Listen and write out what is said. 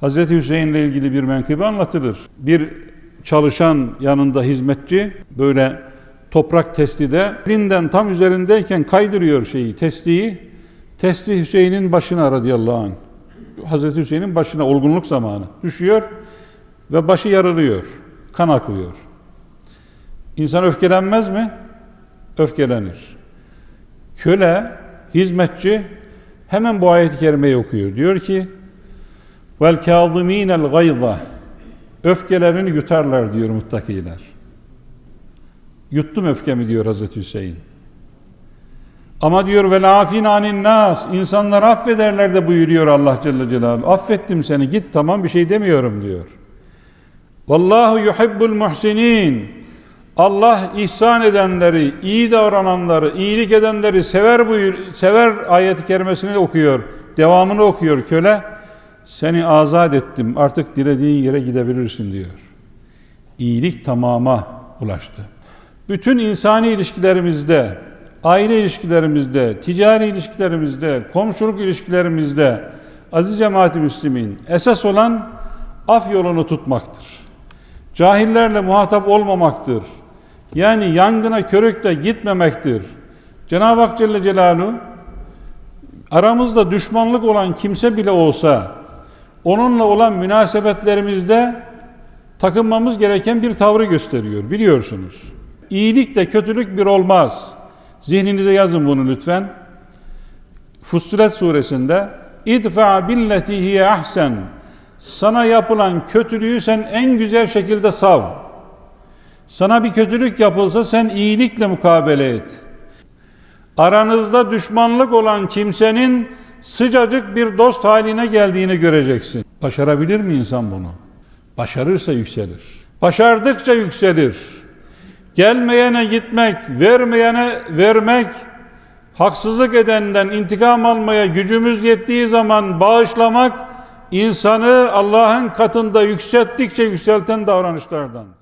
Hazreti Hüseyin ile ilgili bir menkıbe anlatılır. Bir çalışan yanında hizmetçi böyle toprak testide elinden tam üzerindeyken kaydırıyor şeyi testiyi. Testi Hüseyin'in başına radıyallahu anh. Hazreti Hüseyin'in başına olgunluk zamanı düşüyor ve başı yarılıyor. Kan akıyor. İnsan öfkelenmez mi? Öfkelenir. Köle, hizmetçi hemen bu ayet-i kerimeyi okuyor. Diyor ki vel kâzimînel gayza öfkelerini yutarlar diyor muttakiler. Yuttum öfkemi diyor Hazreti Hüseyin. Ama diyor ve lafin anin nas insanlar affederler de buyuruyor Allah Celle Celaluhu. Affettim seni git tamam bir şey demiyorum diyor. Vallahu yuhibbul muhsinin. Allah ihsan edenleri, iyi davrananları, iyilik edenleri sever buyur, sever ayet-i kerimesini okuyor. Devamını okuyor köle. Seni azat ettim. Artık dilediğin yere gidebilirsin diyor. İyilik tamama ulaştı. Bütün insani ilişkilerimizde, aile ilişkilerimizde, ticari ilişkilerimizde, komşuluk ilişkilerimizde aziz cemaati müslimin esas olan af yolunu tutmaktır. Cahillerle muhatap olmamaktır. Yani yangına körükle gitmemektir. Cenab-ı Hak Celle Celaluhu aramızda düşmanlık olan kimse bile olsa onunla olan münasebetlerimizde takınmamız gereken bir tavrı gösteriyor biliyorsunuz. İyilikle kötülük bir olmaz. Zihninize yazın bunu lütfen. Fussilet suresinde idfa billeti hiye ahsen sana yapılan kötülüğü sen en güzel şekilde sav. Sana bir kötülük yapılsa sen iyilikle mukabele et. Aranızda düşmanlık olan kimsenin sıcacık bir dost haline geldiğini göreceksin. Başarabilir mi insan bunu? Başarırsa yükselir. Başardıkça yükselir. Gelmeyene gitmek, vermeyene vermek, haksızlık edenden intikam almaya gücümüz yettiği zaman bağışlamak insanı Allah'ın katında yükselttikçe yükselten davranışlardan.